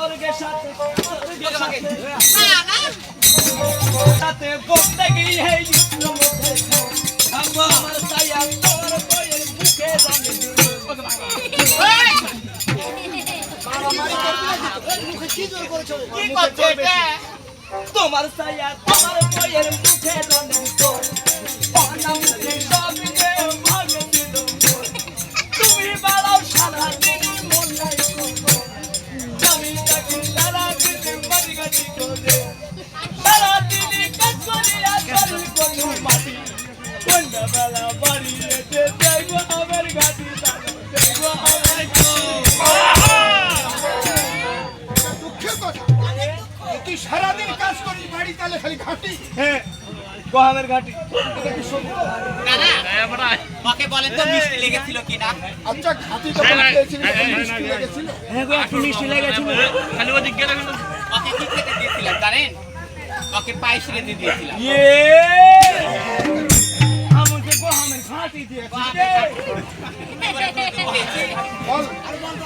স্বর্গের সাথে স্বর্গের সাথে। বলতে গিয়ে আমার সায়া তোর বইয়ের মুখে জানি তোমার সায়া তোমার বইয়ের মুখে জানি তো নাম সব খালি ঘাটি হ্যাঁ গোহামের ঘাটি না না ওকে বলেন তো মিষ্টি লেগেছিল কিনা আচ্ছা ঘাটি তো পেয়েছিলি মিষ্টি লেগেছিল হ্যাঁ গো একটু মিষ্টি লেগেছিল ওকে কি খেতে দিয়েছিলাম জানেন ওকে পায়েস রেঁধে দিয়েছিলাম ইয়ে আমাকে গোহামের ঘাটি দিয়েছি বল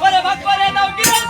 ওরে ভাগ করে দাও গিরস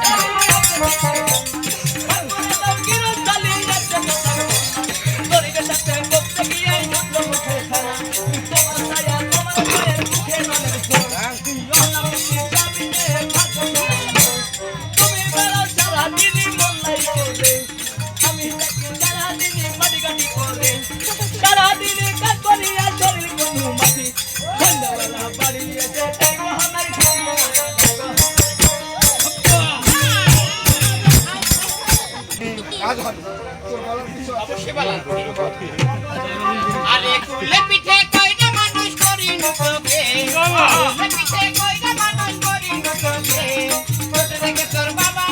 আরে কুলে পিঠে কইটা মানুষ করি নতকে কুলে পিঠে কইটা মানুষ করি নতকে ছোট থেকে তোর বাবা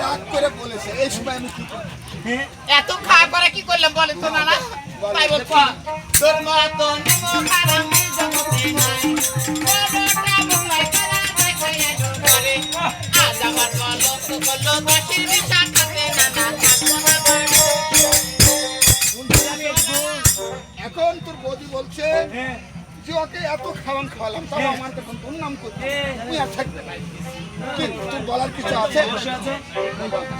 রাগ করে বলেছে, এই সময় আমি কি করব? এত খাওয়া করে কি করলাম বলে তো না তাই তোর জগতে নাই আজ আমার বলো তো বলো বাসির। এখন তোর বৌদি বলছে যে ওকে এত খাওয়ান খাওয়ালাম তাও আমার তখন তোর নাম করছে তুই আর থাকবে না তোর বলার কিছু আছে।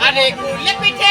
আরে কুলে পিঠে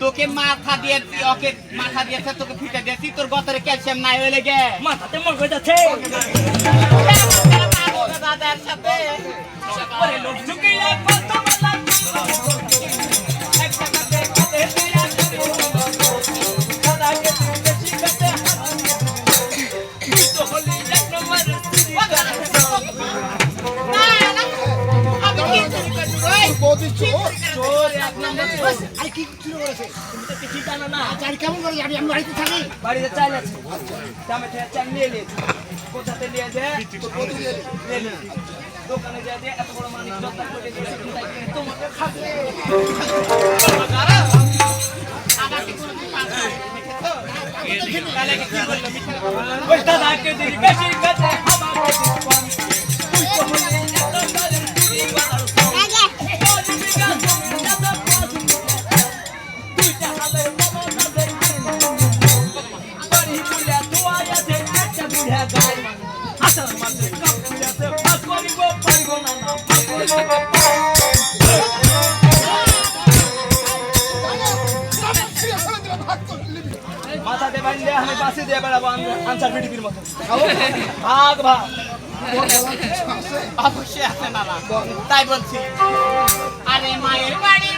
তোকে মাথা দিয়ে ওকে মাথা দিয়েছে তোকে ফিটে দিয়েছি তোর গতরে ক্যালসিয়াম নাই হয়ে লেগে মাথাতে মর হয়ে যাচ্ছে দাদার সাথে দোকানে যা দিয়ে এত বড় মানিক যত্ন করে তোমাকে খাবে বেশি কাছে তাই বলছি। আরে মায়ের বাড়ি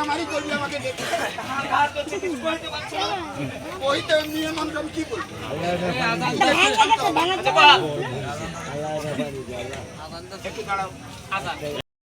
মারামারি করবি আমাকে ওই তো মেয়ে মানুষ আমি কি বলব? একটু দাঁড়াও।